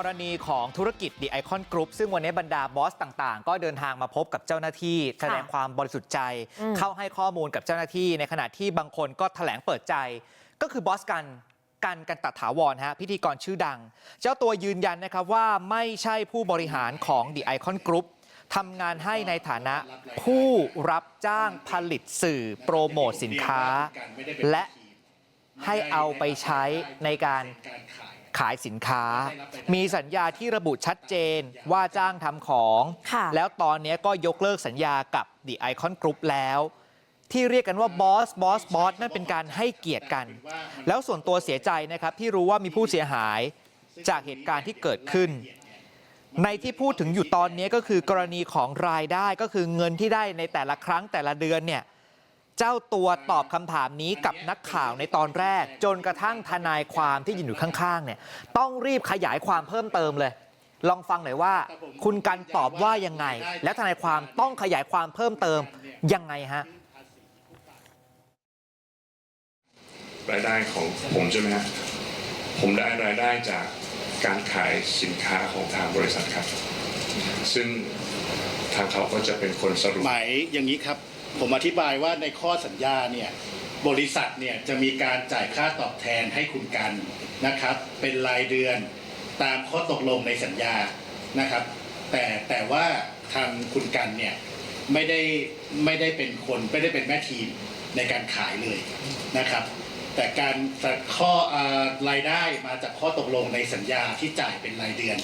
กรณีของธุรกิจ The Icon Group ซึ่งวันนี้บรรดาบอสต่างๆ ก็เดินทางมาพบกับเจ้าหน้าที่แสดงความบริสุทธิ์ใจอืมเข้าให้ข้อมูลกับเจ้าหน้าที่ในขณะที่บางคนก็แถลงเปิดใจ ก็คือบอสกันกันกันตัดถาวรฮะพิธีกรชื่อดัง เจ้าตัวยืนยันนะครับว่าไม่ใช่ผู้บริหารของ The Icon Group ทำงานให้ในฐานะผู้รับจ้างผลิตสื่อโปรโมทสินค้า และให้เอาไปใช้ในการ ขายสินค้า มีสัญญาที่ระบุชัดเจนว่าจ้างทำของค่ะแล้วตอนนี้ก็ยกเลิกสัญญากับ The Icon Group แล้ว ที่เรียกกันว่าบอสบอสบอสนั่นเป็นการให้เกียรติกัน แล้วส่วนตัวเสียใจนะครับที่รู้ว่ามีผู้เสียหายจากเหตุการณ์ที่เกิดขึ้น ในที่พูดถึงอยู่ตอนนี้ก็คือกรณีของรายได้ก็คือเงินที่ได้ในแต่ละครั้งแต่ละเดือนเนี่ย เจ้าตัวตอบคำถามนี้กับนักข่าวในตอนแรกจนกระทั่งทนายความที่ยืนอยู่ข้างๆเนี่ยต้องรีบขยายความเพิ่มเติมเลย ลองฟังหน่อยว่า คุณกันตอบว่ายังไง และทนายความต้องขยายความเพิ่มเติมยังไงฮะรายได้ของผมใช่ไหมฮะผมได้รายได้จากการขายสินค้าของทางบริษัทครับ ซึ่งทางเขาก็จะเป็นคนสรุปหมายอย่างนี้ครับ ผมอธิบายว่าในข้อสัญญาเนี่ยบริษัทเนี่ยจะมีการจ่ายค่าตอบแทนให้คุณกันนะครับ เป็นรายเดือนตามข้อตกลงในสัญญานะครับ แต่แต่ว่าทางคุณกันเนี่ยไม่ได้ไม่ได้เป็นคนไม่ได้เป็นแม่ทีมในการขายเลยนะครับ แต่การข้อเอ่อรายได้มาจากข้อตกลงในสัญญาที่จ่ายเป็นรายเดือน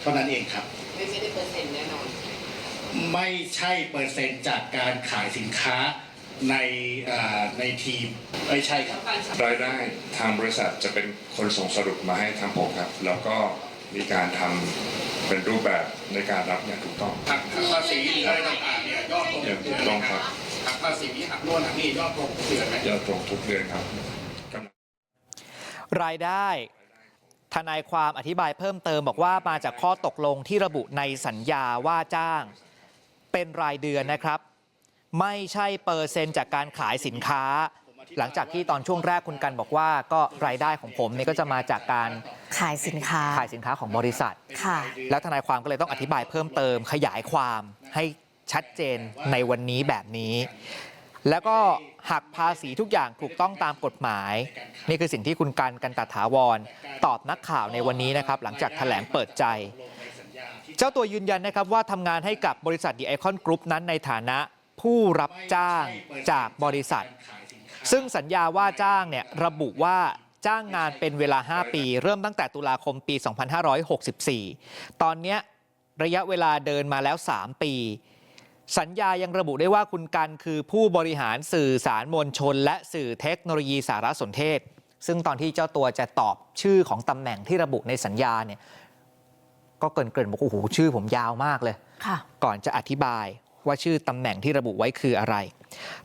เท่านั้นเองครับ ไม่ไม่ได้เปอร์เซ็นต์แน่นอน ไม่ใช่เปอร์เซ็นต์จากการขายสินค้าในเอ่อในทีมไม่ใช่ครับรายได้ทางบริษัทจะเป็นคนส่งสรุปมาให้ทางผมครับ แล้วก็มีการทำเป็นรูปแบบในการรับอย่างถูกต้องหักภาษีอะไรต่างๆเนี่ยยอดตรงอย่างถูกต้องครับหักภาษีหักโน่นหักนี่ยอดตรงเดือนไหมยอดตรงทุกเดือนครับกำลังรายได้ทนายความอธิบายเพิ่มเติมบอกว่ามาจากข้อตกลงที่ระบุในสัญญาว่าจ้าง เป็นรายเดือนนะครับไม่ใช่เปอร์เซ็นต์จากการขายสินค้า หลังจากที่ตอนช่วงแรกคุณกันบอกว่าก็รายได้ของผมเนี่ยก็จะมาจากการขายสินค้าขายสินค้าของบริษัทค่ะแล้วทนายความก็เลยต้องอธิบายเพิ่มเติมขยายความให้ชัดเจนในวันนี้แบบนี้ แล้วก็หักภาษีทุกอย่างถูกต้องตามกฎหมาย นี่คือสิ่งที่คุณกันกันตถาวร ตอบนักข่าวในวันนี้นะครับ หลังจากแถลงเปิดใจ เจ้าตัวยืนยันนะครับว่าทำงานให้กับบริษัทดีไอคอนกรุ๊ปนั้นในฐานะผู้รับจ้างจากบริษัท ซึ่งสัญญาว่าจ้างเนี่ยระบุว่าจ้างงานเป็นเวลา 5 ปี เริ่มตั้งแต่ตุลาคมปี 2564 ตอนนี้ระยะเวลาเดินมาแล้ว 3 ปี สัญญายังระบุได้ว่าคุณกันคือผู้บริหารสื่อสารมวลชน และสื่อเทคโนโลยีสารสนเทศ ซึ่งตอนที่เจ้าตัวจะตอบชื่อของตำแหน่งที่ระบุในสัญญาเนี่ย ก็เกรินๆบอกโอ้โหชื่อผมยาวมากเลยค่ะก่อนจะอธิบายว่าชื่อตำแหน่งที่ระบุไว้คืออะไร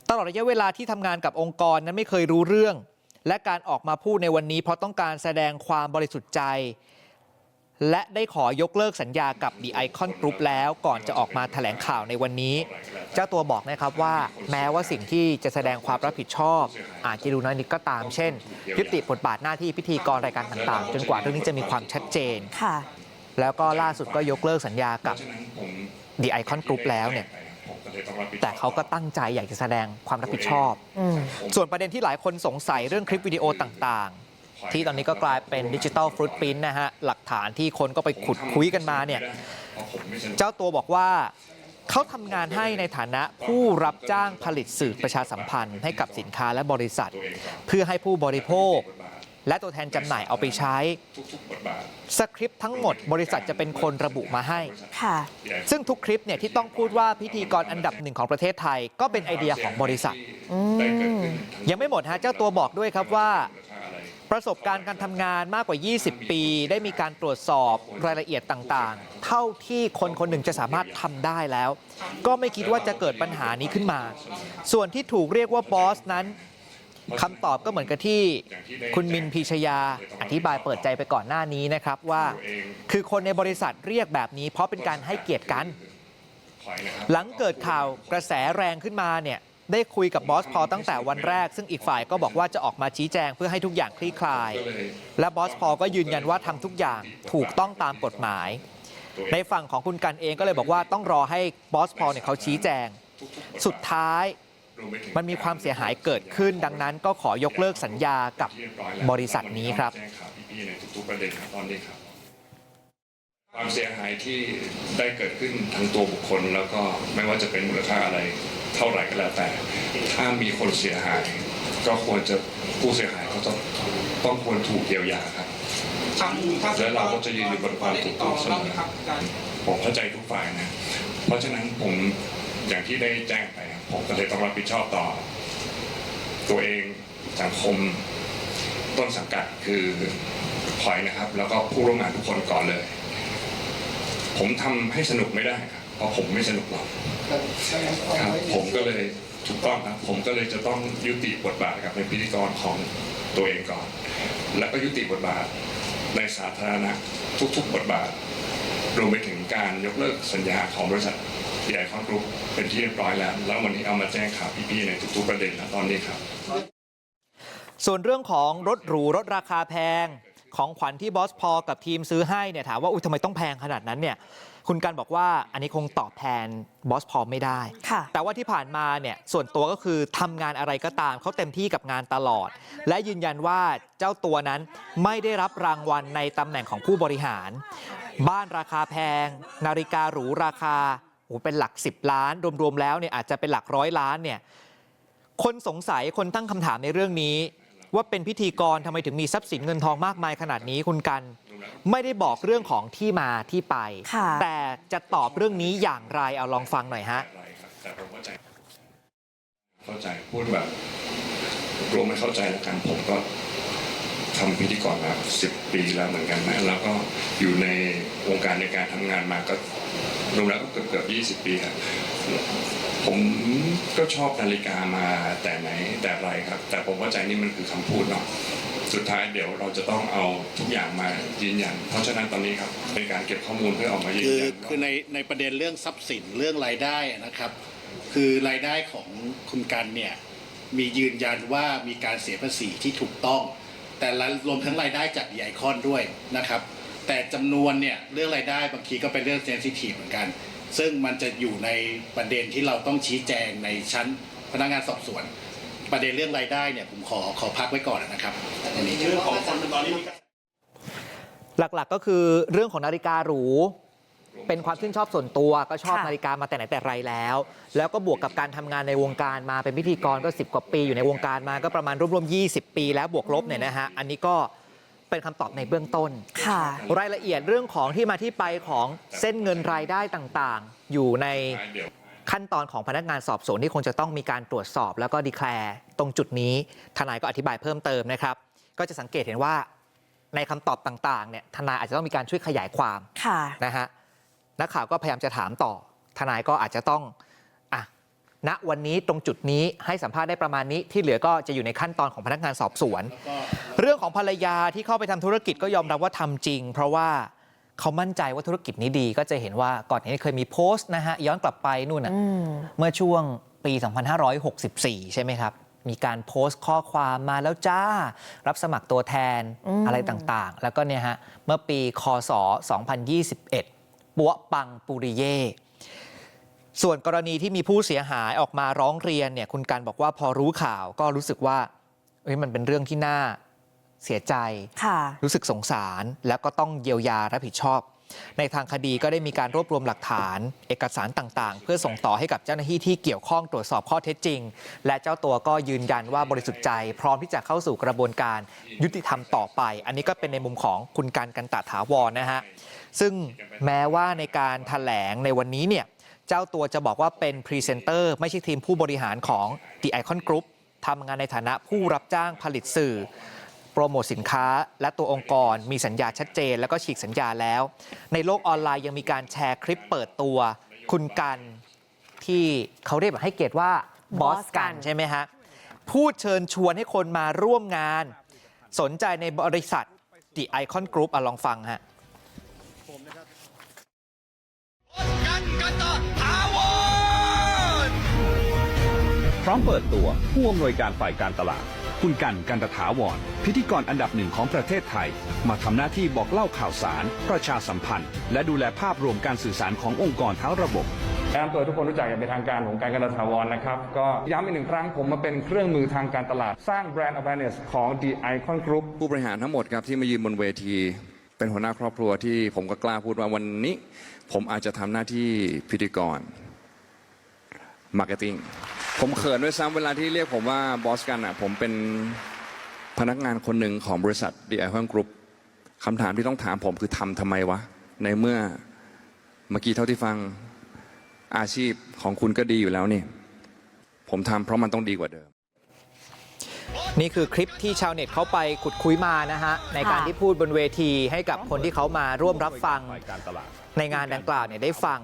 ตลอดระยะเวลาที่ทำงานกับองค์กรนั้นไม่เคยรู้เรื่อง และการออกมาพูดในวันนี้ เพราะต้องการแสดงความบริสุทธิ์ใจ และได้ขอยกเลิกสัญญากับ The Icon Group แล้วก่อนจะออกมาแถลงข่าวในวันนี้ เจ้าตัวบอกนะครับว่าแม้ว่าสิ่งที่จะแสดงความรับผิดชอบ อาจจะดูน้อยนิดก็ตาม เช่น ยุติบทบาทหน้าที่พิธีกรรายการต่างๆ จนกว่าเรื่องนี้จะมีความชัดเจนค่ะ แล้วก็ล่าสุดก็ยกเลิกสัญญาเพกับราะฉะนั้นผม The Icon Group แล้วเนี่ยผมก็เลยต้องรับผิดชอบแต่เขาก็ตั้งใจอยากจะแสดงความรับผิดชอบอืมส่วนประเด็นที่หลายคนสงสัยเรื่องคลิปวิดีโอต่างๆ ที่ตอนนี้ก็กลายเป็นดิจิ t a ลฟรุตพิ้นนะฮะ หลักฐานที่คนก็ไปขุดคุยกันมาเนี่ยเพราะผมไม่สะดวกเจ้าตัวบอกว่าเขาทำงานให้ในฐานะผู้รับจ้างผลิตสื่อประชาสัมพันธ์ให้กับสินค้าและบริษัท เพื่อให้ผู้บริโภค และตัวแทนจำหน่ายเอาไปใช้ทุกๆบทบาทสคริปต์ทั้งหมดบริษัทจะเป็นคนระบุมาให้ค่ะซึ่งทุกคลิปเนี่ยที่ต้องพูดว่าพิธีกรอันดับหนึ่งของประเทศไทยก็เป็นไอเดียของบริษัทอืได้เกิดมขึ้นยังไม่หมดฮะเจ้าตัวบอกด้วยครับว่าราคาอะไรประสบการณ์การทำงานมากกว่า 20 ปี ได้มีการตรวจสอบรายละเอียดต่างๆ เท่าที่คนคนหนึ่งจะสามารถทำได้แล้ว ก็ไม่คิดว่าจะเกิดปัญหานี้ขึ้นมา ส่วนที่ถูกเรียกว่าบอสนั้น คำตอบก็เหมือนกับที่คุณมินพีชยาอธิบายเปิดใจไปก่อนหน้านี้นะครับว่าคือคนในบริษัทเรียกแบบนี้ เพราะเป็นการให้เกียรติกัน หลังเกิดข่าวกระแสแรงขึ้นมาเนี่ยได้คุยกับบอสพอลตั้งแต่วันแรก ซึ่งอีกฝ่ายก็บอกว่าจะออกมาชี้แจงเพื่อให้ทุกอย่างคลี่คลาย และบอสพอลก็ยืนยันว่าทำทุกอย่างถูกต้องตามกฎหมาย ในฝั่งของคุณกันเองก็เลยบอกว่าต้องรอให้บอสพอลเนี่ยเขาชี้แจง สุดท้าย มันมีความเสียหายเกิดขึ้น ดังนั้นก็ขอยกเลิกสัญญากับที่เรียบร้อยแล้วบริษัทนี้ครับแจ้งข่าวพี่ๆในทุกๆประเด็นครับตอนนี้ครับความเสียหายที่ได้เกิดขึ้นทั้งตัวบุคคล แล้วก็ไม่ว่าจะเป็นมูลค่าอะไรเท่าไหร่ก็แล้วแต่ ถ้ามีคนเสียหาย ก็ควรจะผู้เสียหายเขาต้องต้องควรถูกเยียวยาครับทางทางและเราก็จะยืนอยู่บนความถูกต้องเสมอบ้างไหครับอาจารย์ผมเข้าใจทุกฝ่ายนะ เพราะฉะนั้นผมอย่างที่ได้แจ้งไปครับ ผมก็เลยต้องรับผิดชอบต่อ ตัวเองสังคมต้นสังกัดคือพลอยนะครับ แล้วก็ผู้ร่วมงานทุกคนก่อนเลย ผมทำให้สนุกไม่ได้ครับเพราะผมไม่สนุกหรอกครับผมก็เลยถูกต้องครับผมก็เลยจะต้องยุติบทบาทกับเป็นพิธีกรของตัวเองก่อน แล้วก็ยุติบทบาทในสาธารณะทุก ๆ บทบาทรวมไปถึง การยกเลิกสัญญาของบริษัทดีไอคอนกรุ๊ปเป็นที่เรียบร้อยแล้ว แล้ววันนี้เอามาแจ้งข่าวพี่ๆในทุกๆประเด็นแล้วตอนนี้ครับ ส่วนเรื่องของรถหรูรถราคาแพงของขวัญที่บอสพอลกับทีมซื้อให้เนี่ยถามว่าอุ้ยทำไมต้องแพงขนาดนั้นเนี่ยคุณกันบอกว่าอันนี้คงตอบแทนบอสพอลไม่ได้ค่ะแต่ว่าที่ผ่านมาเนี่ยส่วนตัวก็คือทำงานอะไรก็ตามเขาเต็มที่กับงานตลอด และยืนยันว่าเจ้าตัวนั้นไม่ได้รับรางวัลในตำแหน่งของผู้บริหาร บ้านราคาแพง นาฬิกาหรูราคาโอ้โหเป็นหลัก 10 ล้าน รวมๆแล้วเนี่ยอาจจะเป็นหลักร้อยล้านเนี่ยคนสงสัยคนตั้งคำถามในเรื่องนี้ ว่าเป็นพิธีกรทำไมถึงมีทรัพย์สินเงินทองมากมายขนาดนี้คุณกัน ไม่ได้บอกเรื่องของที่มาที่ไปค่ะแต่จะตอบเรื่องนี้อย่างไรเอาลองฟังหน่อยฮะอะไรครับแต่ผมเข้าใจเข้าใจพูดแบบรวมไม่เข้าใจแล้วกันผมก็ ทำพิธีกรมาสิบปีแล้วเหมือนกันนะแล้วก็อยู่ในวงการในการทำงานมาก็รวมแล้วก็เกือบเกือบยี่สิบปีครับผมก็ชอบนาฬิกามาแต่ไหนแต่ไรครับ แต่ผมเข้าใจนี่มันคือคำพูดเนาะสุดท้ายเดี๋ยวเราจะต้องเอาทุกอย่างมายืนยัน เพราะฉะนั้นตอนนี้ครับเป็นการเก็บข้อมูลเพื่อออกมายืนคือยันคือในในประเด็นเรื่องทรัพย์สินเรื่องรายได้นะครับ คือรายได้ของคุณกันเนี่ยมียืนยันว่ามีการเสียภาษีที่ถูกต้อง แต่ละรวมทั้งรายได้จากดีไอคอนด้วยนะครับ แต่จำนวนเนี่ยเรื่องรายได้บางทีก็เป็นเรื่องเซนซิทีฟเหมือนกัน ซึ่งมันจะอยู่ในประเด็นที่เราต้องชี้แจงในชั้นพนักงานสอบสวน ประเด็นเรื่องรายได้เนี่ยผมขอขอพักไว้ก่อนนะครับอันนี้เรื่องของคนตอนนี้มีการหลักๆก็คือเรื่องของนาฬิกาหรู เป็นความชื่นชอบส่วนตัวก็ชอบค่ะนาฬิกามาแต่ไหนแต่ไรแล้ว แล้วก็บวกกับการทำงานในวงการมาเป็นพิธีกรก็ 10 กว่าปีอยู่ในวงการมาก็ประมาณรวมๆ20 ปีแล้วบวกลบเนี่ยนะฮะอันนี้ก็เป็นคำตอบในเบื้องต้นค่ะรายละเอียดเรื่องของที่มาที่ไปของเส้นเงินรายได้ต่างๆ อยู่ในเดี๋ยวขั้นตอนของพนักงานสอบสวนที่คงจะต้องมีการตรวจสอบ แล้วก็ดีแคลร์ตรงจุดนี้ทนายก็อธิบายเพิ่มเติมนะครับ ก็จะสังเกตเห็นว่าในคำตอบต่างๆเนี่ยทนายอาจจะต้องมีการช่วยขยายความค่ะนะฮะ นักข่าวก็พยายามจะถามต่อทนายก็อาจจะต้องอะณวันนี้ตรงจุดนี้ให้สัมภาษณ์ได้ประมาณนี้ที่เหลือก็จะอยู่ในขั้นตอนของพนักงานสอบสวนก็เรื่องของภรรยาที่เข้าไปทำธุรกิจก็ยอมรับว่าทำจริง เพราะว่าเขามั่นใจว่าธุรกิจนี้ดี ก็จะเห็นว่าก่อนหน้านี้เคยมีโพสต์นะฮะย้อนกลับไปนู่นน่ะอืมเมื่อช่วงปี 2564 ใช่ไหมครับ มีการโพสต์ข้อความมาแล้วจ้า รับสมัครตัวแทนอืมอะไรต่างๆ แล้วก็เนี่ยฮะเมื่อปีคศ 2021 ปัวปังปุริเย่ส่วนกรณีที่มีผู้เสียหายออกมาร้องเรียนเนี่ยคุณกันบอกว่าพอรู้ข่าวก็รู้สึกว่าเอ้ยมันเป็นเรื่องที่น่าเสียใจค่ะรู้สึกสงสารแล้วก็ต้องเยียวยารับผิดชอบ ในทางคดีก็ได้มีการรวบรวมหลักฐาน เอกสารต่างๆ เพื่อส่งต่อให้กับเจ้าหน้าที่ที่เกี่ยวข้องตรวจสอบข้อเท็จจริง และเจ้าตัวก็ยืนยันว่าบริสุทธิ์ใจ พร้อมที่จะเข้าสู่กระบวนการยุติธรรมต่อไป อันนี้ก็เป็นในมุมของคุณการกันตะถาวรนะฮะ ซึ่งแม้ว่าในการแถลงในวันนี้เนี่ยเจ้าตัวจะบอกว่าเป็นพรีเซนเตอร์ไม่ใช่ทีมผู้บริหารของ The Icon Group ทำงานในฐานะผู้รับจ้างผลิตสื่อ โปรโมทสินค้า และตัวองค์กรมีสัญญาชัดเจน แล้วก็ฉีกสัญญาแล้ว ในโลกออนไลน์ยังมีการแชร์คลิปเปิดตัว คุณกันที่เขาเรียกแบบให้เกียรติว่าบอสกันใช่ไหมฮะพูดเชิญชวนให้คนมาร่วมงาน สนใจในบริษัท The Icon Group อลองฟังฮะ พร้อมเปิดตัวผู้อำนวยการฝ่ายการตลาด คุณกันกันตถาวรพิธีกรอันดับหนึ่งของประเทศไทย มาทำหน้าที่บอกเล่าข่าวสาร ประชาสัมพันธ์ และดูแลภาพรวมการสื่อสารขององค์กรทั้งระบบแนะนำตัวทุกคนรู้จักอย่างเป็นทางการของการกันตถาวรนะครับ ก็ย้ำอีกหนึ่งครั้งผมมาเป็นเครื่องมือทางการตลาด สร้างแบรนด์ awareness ของ The Icon Group ผู้บริหารทั้งหมดครับที่มายืนบนเวที เป็นหัวหน้าครอบครัวที่ผมก็กล้าพูดว่าวันนี้ ผมอาจจะทำหน้าที่พิธีกรมาร์เก็ตติ้ง ผมเขินด้วยซ้ำเวลาที่เรียกผมว่าบอสกันอะผมเป็นพนักงานคนหนึ่งของบริษัท The Icon Group คำถามที่ต้องถามผมคือทำทำไมวะ ในเมื่อเมื่อกี้เท่าที่ฟังอาชีพของคุณก็ดีอยู่แล้วนี่ ผมทำเพราะมันต้องดีกว่าเดิม นี่คือคลิปที่ชาวเน็ตเขาไปขุดคุยมานะฮะ ในการที่พูดบนเวทีให้กับคนที่เขามาร่วมรับฟัง ในงานดังกล่าวเนี่ยได้ฟัง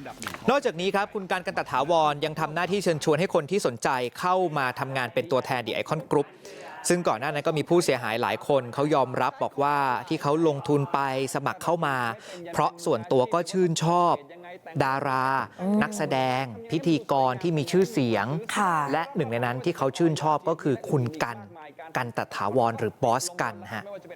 นดับหนึ่งนอกจากนี้ครับคุณการกันตถาวรยังทำหน้าที่เชิญชวนให้คนที่สนใจเข้ามาทำงานเป็นตัวแทนดีไอคอนกรุ๊ปซึ่งก่อนหน้านั้นก็มีผู้เสียหายหลายคนเขายอมรับบอกว่าที่เขาลงทุนไปสมัครเข้ามา เพราะส่วนตัวก็ชื่นชอบ ดารา นักแสดง พิธีกรที่มีชื่อเสียงค่ะและหนึ่งในนั้นที่เขาชื่นชอบก็คือคุณกัน กันตถาวรหรือบอสกันฮะไม่ว่าจะ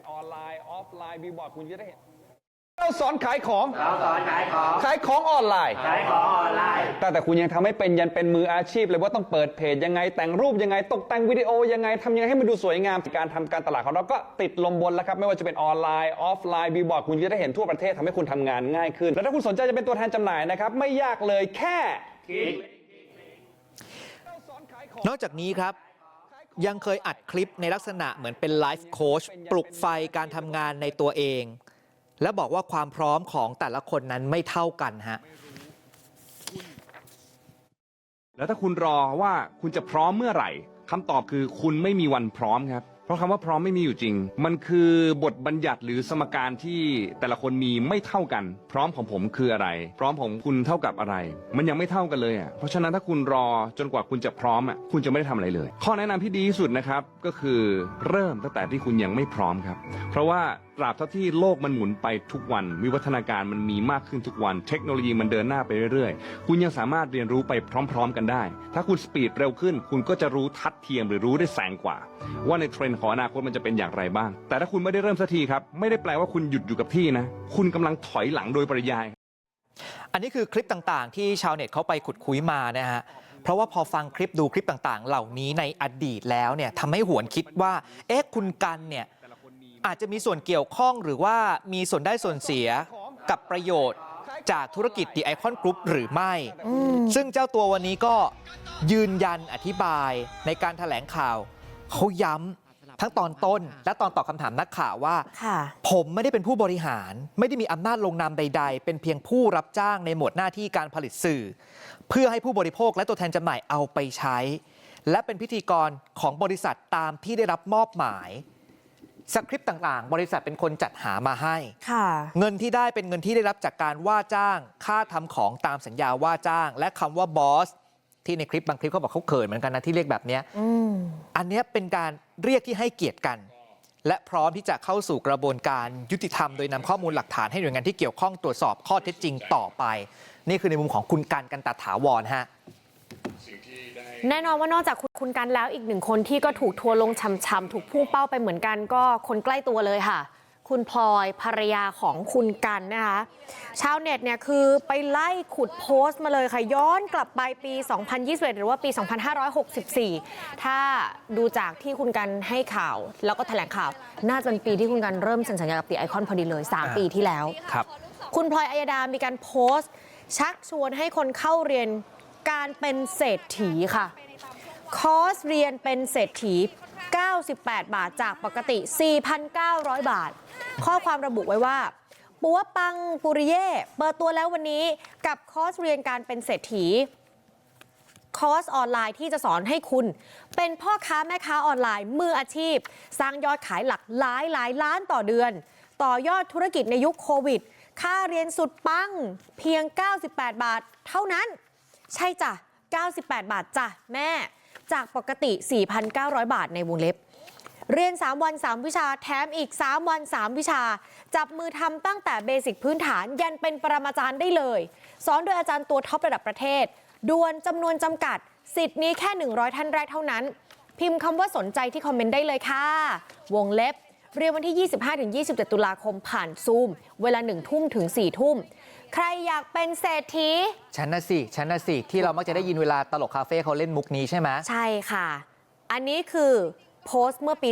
เป็นออนไลน์ออฟไลน์บิลบอร์ดคุณจะได้เห็นเราสอนขายของ เราสอนขายของ ขายของออนไลน์ ขายของออนไลน์ แต่แต่คุณยังทำให้เป็นยันเป็นมืออาชีพเลยว่าต้องเปิดเพจยังไงแต่งรูปยังไงตกแต่งวิดีโอยังไงทำยังไงให้มันดูสวยงามการทำการตลาดของเราก็ติดลมบนแล้วครับไม่ว่าจะเป็นออนไลน์ออฟไลน์บิลบอร์ดคุณจะได้เห็นทั่วประเทศทำให้คุณทำงานง่ายขึ้น แล้วถ้าคุณสนใจจะเป็นตัวแทนจำหน่ายนะครับไม่ยากเลยแค่นอกจากนี้ครับยังเคยอัดคลิปในลักษณะเหมือนเป็นไลฟ์โค้ชปลุกไฟการทำงานในตัวเอง และบอกว่าความพร้อมของแต่ละคนนั้นไม่เท่ากันฮะแล้วถ้าคุณรอว่าคุณจะพร้อมเมื่อไหร่คำตอบคือคุณไม่มีวันพร้อมครับ เพราะคำว่าพร้อมไม่มีอยู่จริง มันคือบทบัญญัติหรือสมการที่แต่ละคนมีไม่เท่ากัน พร้อมของผมคืออะไร พร้อมของคุณเท่ากับอะไร มันยังไม่เท่ากันเลยอะเพราะฉะนั้นถ้าคุณรอจนกว่าคุณจะพร้อมอะคุณจะไม่ได้ทำอะไรเลย ข้อแนะนำที่ดีที่สุดนะครับก็คือเริ่มตั้งแต่ที่คุณยังไม่พร้อมครับ เพราะว่า ตราบเท่าที่โลกมันหมุนไปทุกวัน วิวัฒนาการมันมีมากขึ้นทุกวัน เทคโนโลยีมันเดินหน้าไปเรื่อยๆ คุณยังสามารถเรียนรู้ไปพร้อม ๆ กันได้ ถ้าคุณสปีดเร็วขึ้น คุณก็จะรู้ทัดเทียมหรือรู้ได้แสงกว่า ว่าในเทรนด์ของอนาคตมันจะเป็นอย่างไรบ้าง แต่ถ้าคุณไม่ได้เริ่มสักทีครับ ไม่ได้แปลว่าคุณหยุดอยู่กับที่นะ คุณกำลังถอยหลังโดยปริยาย อันนี้คือคลิปต่างๆ ที่ชาวเน็ตเขาไปขุดคุยมานะฮะเพราะว่าพอฟังคลิปดูคลิปต่างๆ เหล่านี้ในอดีตแล้วเนี่ยทำให้หวนคิดว่า เอ๊ะคุณกันเนี่ย อาจจะมีส่วนเกี่ยวข้องหรือว่ามีส่วนได้ส่วนเสียกับประโยชน์จากธุรกิจดีไอคอนกรุ๊ปหรือไม่ ซึ่งเจ้าตัววันนี้ก็ยืนยันอธิบายในการถแถลงข่าวเขาย้ำทั้งตอนต้น และตอนตอบคำถามนักข่าวว่าค่ะผมไม่ได้เป็นผู้บริหาร ไม่ได้มีอำนาจลงนามใด ๆ เป็นเพียงผู้รับจ้างในหมวดหน้าที่การผลิตสื่อ เพื่อให้ผู้บริโภคและตัวแทนจำหน่ายเอาไปใช้ และเป็นพิธีกรของบริษัทตามที่ได้รับมอบหมาย สคริปต์ต่างๆ บริษัทเป็นคนจัดหามาให้ค่ะเงินที่ได้เป็นเงินที่ได้รับจากการว่าจ้าง ค่าทำของตามสัญญาว่าจ้าง และคำว่าบอสที่ในคลิปบางคลิปเขาบอกเขาเขินเหมือนกันนะที่เรียกแบบเนี้ยอืมอันเนี้ยเป็นการเรียกที่ให้เกียรติกัน และพร้อมที่จะเข้าสู่กระบวนการยุติธรรมโดยนำข้อมูลหลักฐานให้หน่วยงานที่เกี่ยวข้องตรวจสอบข้อเท็จจริงต่อไป นี่คือในมุมของคุณการกันตาถาวรฮะ แน่นอนว่านอกจากคุณคุณกันแล้วอีกหนึ่งคนที่ก็ถูกทัวร์ลงช่ำๆถูกพุ่งเป้าไปเหมือนกันก็คนใกล้ตัวเลยค่ะ คุณพลอยภรรยาของคุณกันนะคะชาวเน็ตเนี่ยคือไปไล่ขุดโพสต์มาเลยค่ะ ย้อนกลับไปปี 2021 หรือว่าปี 2564 ถ้าดูจากที่คุณกันให้ข่าว แล้วก็แถลงข่าว น่าจะเป็นปีที่คุณกันเริ่มเซ็นสัญญากับตีไอคอนพอดีเลย 3 ปีที่แล้วครับคุณพลอยอัยดามีการโพสต์ ชักชวนให้คนเข้าเรียน การเป็นเศรษฐีค่ะ คอร์สเรียนเป็นเศรษฐี 98 บาทจากปกติ 4,900 บาท ข้อความระบุไว้ว่าปัวปังปุริเย่เปิดตัวแล้ววันนี้กับคอร์สเรียนการเป็นเศรษฐี คอร์สออนไลน์ที่จะสอนให้คุณ เป็นพ่อค้าแม่ค้าออนไลน์มืออาชีพ สร้างยอดขายหลักหลายหลายล้านต่อเดือน ต่อยอดธุรกิจในยุคโควิด ค่าเรียนสุดปังเพียง 98 บาทเท่านั้น ใช่จ้ะ98 บาทจ้ะแม่ จากปกติ 4,900 บาทในวงเล็บ เรียน 3 วัน 3 วิชาแถมอีก 3 วัน 3 วิชา จับมือทำตั้งแต่เบสิกพื้นฐานยันเป็นปรมาจารย์ได้เลย สอนโดยอาจารย์ตัวท็อประดับประเทศด่วนจำนวนจำกัด สิทธิ์นี้แค่ 100 ท่านแรกเท่านั้น พิมพ์คำว่าสนใจที่คอมเมนต์ได้เลยค่ะ วงเล็บเรียนวันที่ 25-27 ตุลาคมผ่านซูม เวลา 1 ทุ่มถึง 4 ทุ่ม ใครอยากเป็นเศรษฐีฉันน่ะสิฉันน่ะสิที่เรามักจะได้ยินเวลาตลกคาเฟ่เขาเล่นมุกนี้ใช่ไหมใช่ค่ะ อันนี้คือโพสต์เมื่อปี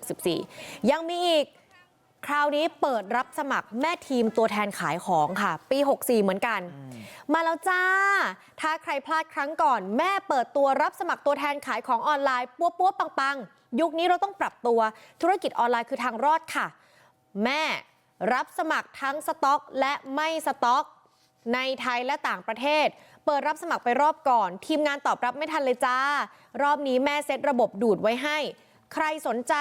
2021-2564 ยังมีอีกคราวนี้เปิดรับสมัครแม่ทีมตัวแทนขายของค่ะ ปี 64 เหมือนกัน มาแล้วจ้า ถ้าใครพลาดครั้งก่อน แม่เปิดตัวรับสมัครตัวแทนขายของออนไลน์ปัวปัวปังปังๆยุคนี้เราต้องปรับตัวธุรกิจออนไลน์คือทางรอดค่ะ แม่ รับสมัครทั้งสต็อกและไม่สต็อก ในไทยและต่างประเทศ เปิดรับสมัครไปรอบก่อน ทีมงานตอบรับไม่ทันเลยจ้า รอบนี้แม่เซตระบบดูดไว้ให้ ใครสนใจ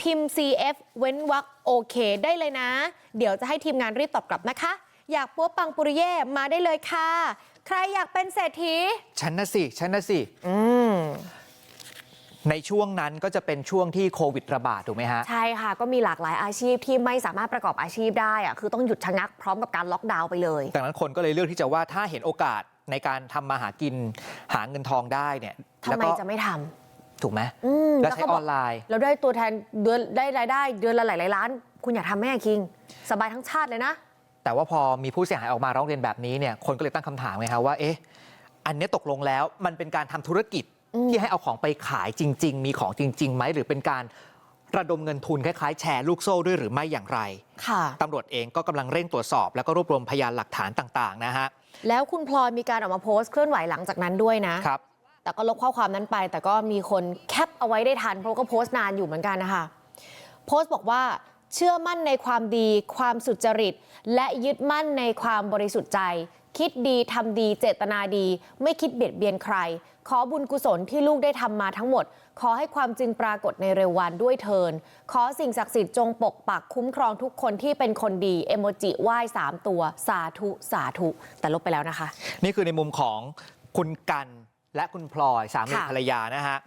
พิมพ์ CF เว้นวรรคโอเคได้เลยนะ เดี๋ยวจะให้ทีมงานรีบตอบกลับนะคะ อยากปัวปังปุริเย่มาได้เลยค่ะ ใครอยากเป็นเศรษฐี ฉันน่ะสิ ฉันน่ะสิ อื ในช่วงนั้นก็จะเป็นช่วงที่โควิดระบาดถูกไหมฮะใช่ค่ะก็มีหลากหลายอาชีพที่ไม่สามารถประกอบอาชีพได้อะคือต้องหยุดชะงักพร้อมกับการล็อกดาวน์ไปเลยดังนั้นคนก็เลยเลือกที่จะว่าถ้าเห็นโอกาสในการทำมาหากินหาเงินทองได้เนี่ยทำแล้วไมก็จะไม่ทำถูกไหมอืมแล้วแล้วใช้เขาอบอกอนไลน์เราได้ตัวแทนเดือนได้รายได้เดือนละหลายๆล้าน คุณอยากทำแม่คิง สบายทั้งชาติเลยนะ แต่ว่าพอมีผู้เสียหายออกมาร้องเรียนแบบนี้เนี่ยคนก็เลยตั้งคำถามไงครับว่าเอ๊ะอันเนี้ยตกลงแล้วมันเป็นการทำธุรกิจอืม ที่ให้เอาของไปขายจริง ๆ มีของจริงๆไหมหรือเป็นการระดมเงินทุนคล้ายๆ แชร์ลูกโซ่ด้วยหรือไม่อย่างไรค่ะตำรวจเองก็กำลังเร่งตรวจสอบ แล้วก็รวบรวมพยานหลักฐานต่างๆนะฮะแล้วคุณพลอยมีการออกมาโพสต์เคลื่อนไหวหลังจากนั้นด้วยนะครับแต่ก็ลบข้อความนั้นไป แต่ก็มีคนแคปเอาไว้ได้ทันเพราะก็โพสต์นานอยู่เหมือนกันนะคะโพสต์บอกว่าเชื่อมั่นในความดี ความสุจริต และยึดมั่นในความบริสุทธิ์ใจ คิดดีทำดีเจตนาดี ไม่คิดเบียดเบียนใคร ขอบุญกุศลที่ลูกได้ทำมาทั้งหมด ขอให้ความจริงปรากฏในเร็ววันด้วยเทิน ขอสิ่งศักดิ์สิทธิ์จงปกปักคุ้มครองทุกคนที่เป็นคนดีเอโมจิไหว้สามตัว สาธุสาธุ แต่ลบไปแล้วนะคะ นี่คือในมุมของคุณกันและคุณพลอยสามีค่ะภรรยานะฮะ